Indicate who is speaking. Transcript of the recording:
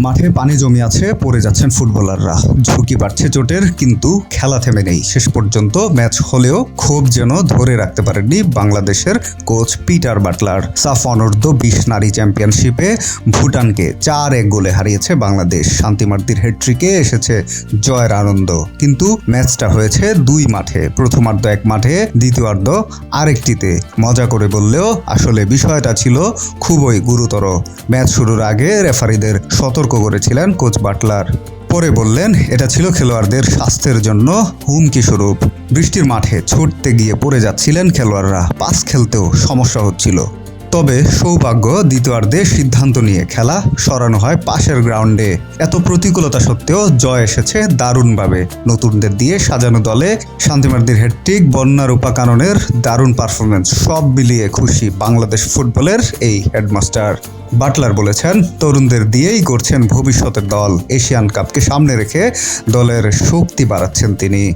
Speaker 1: মাঠে পানি জমি আছে, পড়ে যাচ্ছেন ফুটবলাররা। ঝুঁকি বাড়ছে চোটের কিন্তু খেলা থেমে নেই। শেষ পর্যন্ত ম্যাচ হলেও ক্ষোভ যেন ধরে রাখতে পারেননি বাংলাদেশের কোচ পিটার বাটলার। সাফ অনূর্ধ্ব বিশ নারী চ্যাম্পিয়নশিপে ভুটানকে চার এক গোলে হারিয়েছে বাংলাদেশ। শান্তিমার্দির হেট্রিকে এসেছে জয়ের আনন্দ। কিন্তু ম্যাচটা হয়েছে দুই মাঠে। প্রথমার্ধ এক মাঠে, দ্বিতীয়ার্ধ আরেকটিতে। মজা করে বললেও আসলে বিষয়টা ছিল খুবই গুরুতর। ম্যাচ শুরুর আগে রেফারিদের সতর্ক করেছিলেন কোচ বাটলার। পরে বললেন, এটা ছিল খেলোয়াড়দের স্বাস্থ্যের জন্য হুমকি স্বরূপ। বৃষ্টির মাঠে ছুটতে গিয়ে পড়ে যাচ্ছিলেন খেলোয়াড়রা। পাস খেলতেও সমস্যা হচ্ছিল। তবে সৌভাগ্য দ্বিতীয়ার্ধে সিদ্ধান্ত নিয়ে খেলা সরানো হয় পাশের গ্রাউন্ডে। এত প্রতিকূলতা সত্ত্বেও জয় এসেছে দারুণভাবে। নতুনদের দিয়ে সাজানো দলে শান্তিমার্দির হেডটিক বন্যা রূপা কাননের দারুণ পারফরমেন্স সব মিলিয়ে খুশি বাংলাদেশ ফুটবলের এই হেডমাস্টার। বাটলার বলেছেন, তরুণদের দিয়েই গড়ছেন ভবিষ্যতের দল। এশিয়ান কাপকে সামনে রেখে দলের শক্তি বাড়াচ্ছেন তিনি।